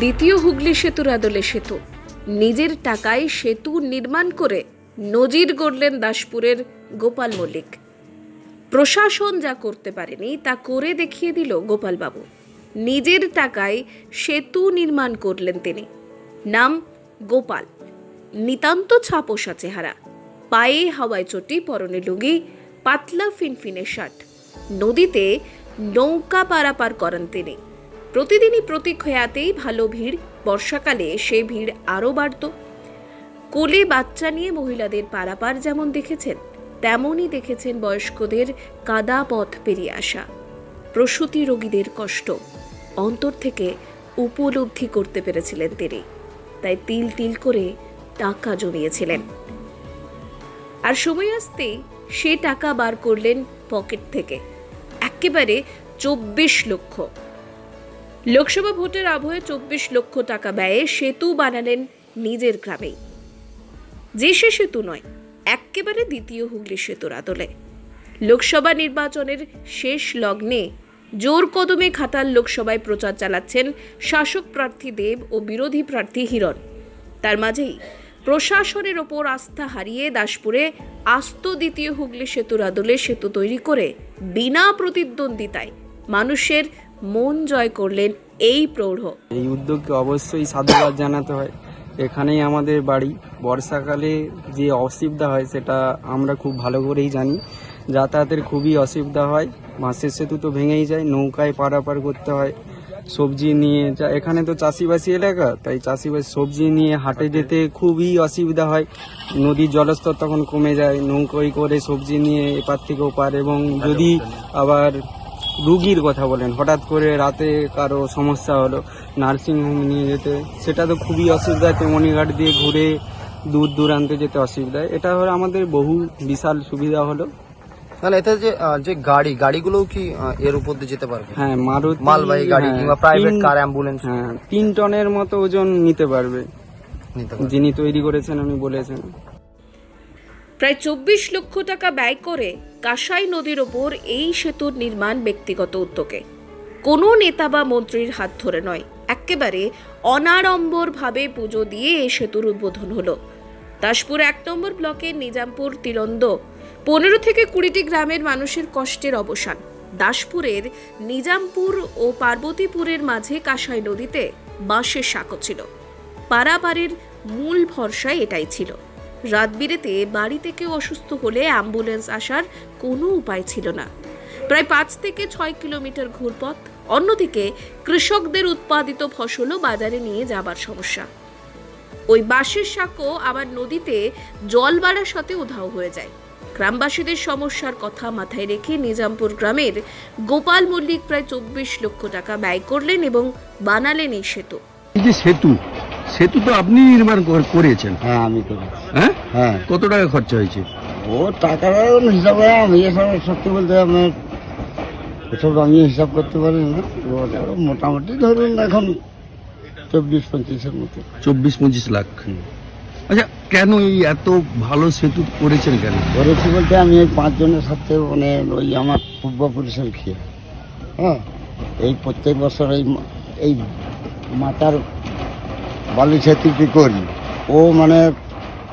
দ্বিতীয় হুগলি সেতুর আদলে সেতু। নিজের টাকায় সেতু নির্মাণ করে নজির গড়লেন দাসপুরের গোপাল মল্লিক। প্রশাসন যা করতে পারেনি, তা করে দেখিয়ে দিল গোপালবাবু। নিজের টাকায় সেতু নির্মাণ করলেন তিনি। নাম গোপাল। নিতান্ত ছাপোষা চেহারা। পায়ে হাওয়ায় চটি, পরনে লুঙ্গি, পাতলা ফিনফিনে শার্ট। নদীতে নৌকা পারাপার করেন তিনি। প্রতিদিনই প্রতীক হয়াতেই ভালো ভিড়। বর্ষাকালে সে ভিড় আরও বাড়ত। কোলে বাচ্চা নিয়ে মহিলাদের পারাপার যেমন দেখেছেন, তেমনই দেখেছেন বয়স্কদের কাদা পথ পেরিয়ে আসা। প্রসূতি রোগীদের কষ্ট অন্তর থেকে উপলব্ধি করতে পেরেছিলেন তিনি। তাই তিল তিল করে টাকা জমিয়েছিলেন। আর সময় আসতেই সে টাকা বার করলেন পকেট থেকে। একেবারে চব্বিশ লক্ষ। লোকসভা ভোটের আবহে চব্বিশ লক্ষ টাকা ব্যয়ে সেতু বানালেন নিজের গ্রামেই। যে সে সেতু নয় একেবারে দ্বিতীয় হুগলি সেতুর আদলে। লোকসভা নির্বাচনের শেষ লগ্নে জোর কদমে খাতাল লোকসভায় প্রচার চালাচ্ছেন শাসক প্রার্থী দেব ও বিরোধী প্রার্থী হিরণ। তার মাঝেই প্রশাসনের ওপর আস্থা হারিয়ে দাসপুরে আস্ত দ্বিতীয় হুগলি সেতুর আদলে সেতু তৈরি করে বিনা প্রতিদ্বন্দ্বিতায় মানুষের মন জয় করলেন এই প্রৌঢ়। এই উদ্যোগকে অবশ্যই সাধুবাদ জানাতে হয়। এখানেই আমাদের বাড়ি। বর্ষাকালে যে অসুবিধা হয় সেটা আমরা খুব ভালো করেই জানি। যাতায়াতের খুবই অসুবিধা হয়। মাছের সেতু তো ভেঙেই যায়, নৌকায় পারাপার করতে হয়, সবজি নিয়ে যা, এখানে তো চাষিবাসী এলাকা, তাই চাষিবাসী সবজি নিয়ে হাটে যেতে খুবই অসুবিধা হয়। নদীর জলস্তর তখন কমে যায়, নৌকোয় করে সবজি নিয়ে এপার থেকে ওপার এবং যদি আবার রুগীর কথা বলেন। হঠাৎ করে রাতে কারও সমস্যা হলো নার্সিংহোম নিয়ে যেতে। সেটা তো খুবই অসুবিধা তেমনিঘাট দিয়ে ঘুরে দূর দূরান্তে যেতে অসুবিধা এটা হলো আমাদের বহু বিশাল সুবিধা হলো। তাহলে এতে যে যে গাড়ি গাড়িগুলোও কি এর উপর দিয়ে যেতে পারবে? হ্যাঁ মারুতি মালবাহী গাড়ি হ্যাঁ, কিংবা প্রাইভেট তিন- কার অ্যাম্বুলেন্স হ্যাঁ তিন টনের মতো ওজন নিতে পারবে। নিতে পারবে। যিনি তৈরি করেছেন উনি বলেছেন। প্রায় চব্বিশ লক্ষ টাকা ব্যয় করে কাঁসাই নদীর ওপর এই সেতুর নির্মাণ ব্যক্তিগত উদ্যোগে। কোনো নেতা বা মন্ত্রীর হাত ধরে নয়। একেবারে অনাড়ম্বরভাবে পুজো দিয়ে এই সেতুর উদ্বোধন হলো। দাসপুর এক নম্বর ব্লকের নিজামপুর তিরন্দ, পনেরো থেকে কুড়িটি গ্রামের মানুষের কষ্টের অবসান। দাসপুরের নিজামপুর ও পার্বতীপুরের মাঝে কাঁসাই নদীতে বাঁশের সাঁকো ছিল। পারাপারের মূল ভরসা এটাই ছিল। রাত বিরেতে বাড়ি থেকে অসুস্থ হলে অ্যাম্বুলেন্স আসার কোনো উপায় ছিল না। প্রায় পাঁচ থেকে ছয় কিলোমিটার ঘুরপথ, অন্যদিকে কৃষকদের উৎপাদিত ফসলও বাজারে নিয়ে যাবার সমস্যা। ওই বাঁশের সাঁকো আবার নদীতে জল বাড়ার সাথে উধাও হয়ে যায়। গ্রামবাসীদের সমস্যার কথা মাথায় রেখে নিজামপুর গ্রামের গোপাল মল্লিক প্রায় চব্বিশ লক্ষ টাকা ব্যয় করলেন এবং বানালেন এই সেতু। সেতু সেতু তো আপনি নির্মাণ কর- করেছেন হ্যাঁ আমি করি হ্যাঁ? হ্যাঁ। কত টাকা খরচা হয়েছে? ও টাকার হিসাবে আমি এসব সত্যি বলতে আমি এসব আমি হিসাব করতে পারি না। মোটামুটি ধরুন এখন চব্বিশ পঁচিশের মতো। চব্বিশ পঁচিশ লাখ। আচ্ছা কেন এই এত ভালো সেতু করেছেন কেন? করেছি বলতে আমি এই পাঁচজনের সাথে মানে ওই আমার পূর্বপুরুষের খেয়ে। হ্যাঁ এই প্রত্যেক বছর এই এই মাতার বালি সেতুটি করি? ও মানে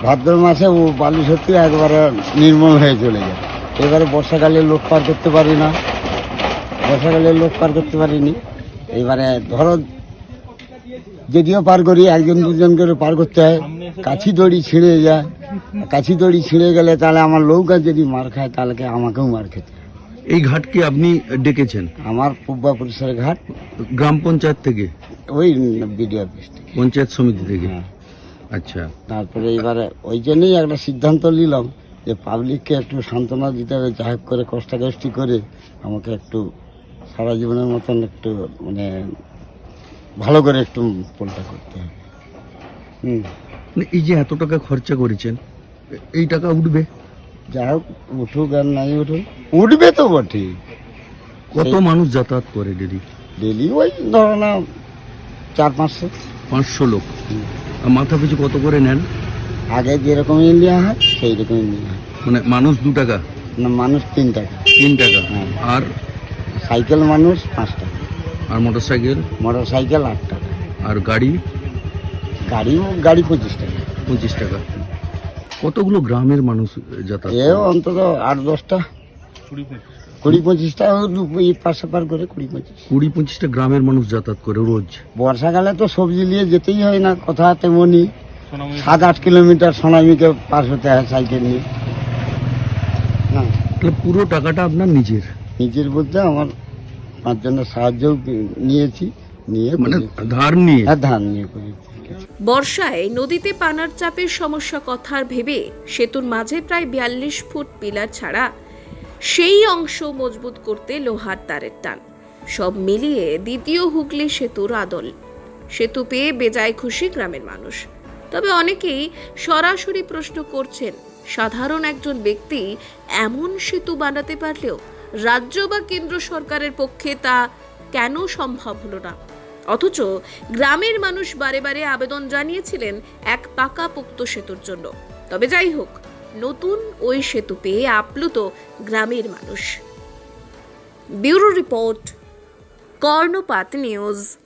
ভাদ্র মাসে ও বালি সেতু একবারে নির্মল হয়ে চলে যায়। এবারে বর্ষাকালে লোক পার করতে পারি না। বর্ষাকালে লোক পার করতে পারিনি। এবারে ধরো, যদিও পার করি, একজন দুজন করে পার করতে হয়। কাছি দড়ি ছিঁড়ে যায়। কাছি দড়ি ছিঁড়ে গেলে তাহলে আমার নৌকা যদি মার খায়, তাহলে আমাকেও মার খেতে। এই ঘাটকে আপনি ডেকেছেন? আমার পূর্বাপুরুষের ঘাট। গ্রাম পঞ্চায়েত থেকে? ওই বিডিও অফিস থেকে। পঞ্চায়েত সমিতি থেকে? হ্যাঁ। আচ্ছা। তারপরে এবারে ওই জন্যই একটা সিদ্ধান্ত নিলাম যে পাবলিককে একটু সান্ত্বনা দিতে হবে যা করে কষ্টাকষ্টি করে আমাকে একটু সারা জীবনের মতন একটু মানে ভালো করে একটু পোলটা করতে হবে। হুম। মানে এই যে এত টাকা খরচা করেছেন এই টাকা উঠবে? যা হোক উঠুক আর নাই উঠুক। উঠবে তো বটে। কত মানুষ যাতায়াত করে ডেলি? ডেলি ওই ধরো না চার পাঁচশো। পাঁচশো লোক। আর মাথা পিছু কত করে নেন? আগে যেরকম নেওয়া হয় সেই রকমই নেওয়া হয়। মানে মানুষ দু টাকা? না মানুষ তিন টাকা। তিন টাকা। হ্যাঁ। আর? সাইকেল মানুষ পাঁচ টাকা। আর মোটর সাইকেল মোটর সাইকেল আট টাকা। আর গাড়ি? গাড়িও গাড়ি পঁচিশ টাকা। পঁচিশ টাকা। কতগুলো গ্রামের মানুষ যাতায়াত এ অন্তত আট দশটা। কুড়ি পঁচিশটা এই পাশে পার করে কুড়ি পঁচিশ। কুড়ি পঁচিশটা গ্রামের মানুষ যাতায়াত করে রোজ। বর্ষাকালে তো সবজি নিয়ে যেতেই হয় না কথা তেমনি সাত আট কিলোমিটার সোনামিকে পার হতে হয় সাইকেল নিয়ে। তাহলে পুরো টাকাটা আপনার নিজের? নিজের বলতে আমার পাঁচজনের সাহায্যও নিয়েছি নিয়ে মানে ধার নিয়ে? হ্যাঁ ধান নিয়ে করেছি। বর্ষায় নদীতে পানার চাপের সমস্যা কথার ভেবে সেতুর মাঝে প্রায় বিয়াল্লিশ ফুট পিলার ছাড়া সেই অংশ মজবুত করতে লোহার তারের টান। সব মিলিয়ে দ্বিতীয় হুগলি সেতুর আদল। সেতু পেয়ে বেজায় খুশি গ্রামের মানুষ। তবে অনেকেই সরাসরি প্রশ্ন করছেন, সাধারণ একজন ব্যক্তি এমন সেতু বানাতে পারলেও রাজ্য বা কেন্দ্র সরকারের পক্ষে তা কেন সম্ভব হলো না? অথচ গ্রামের মানুষ বারে বারে আবেদন জানিয়েছিলেন এক পাকা পোক্ত সেতুর জন্য। তবে যাই হোক, নতুন ওই সেতু পেয়ে আপ্লুত গ্রামের মানুষ। Bureau report, Karnapat news.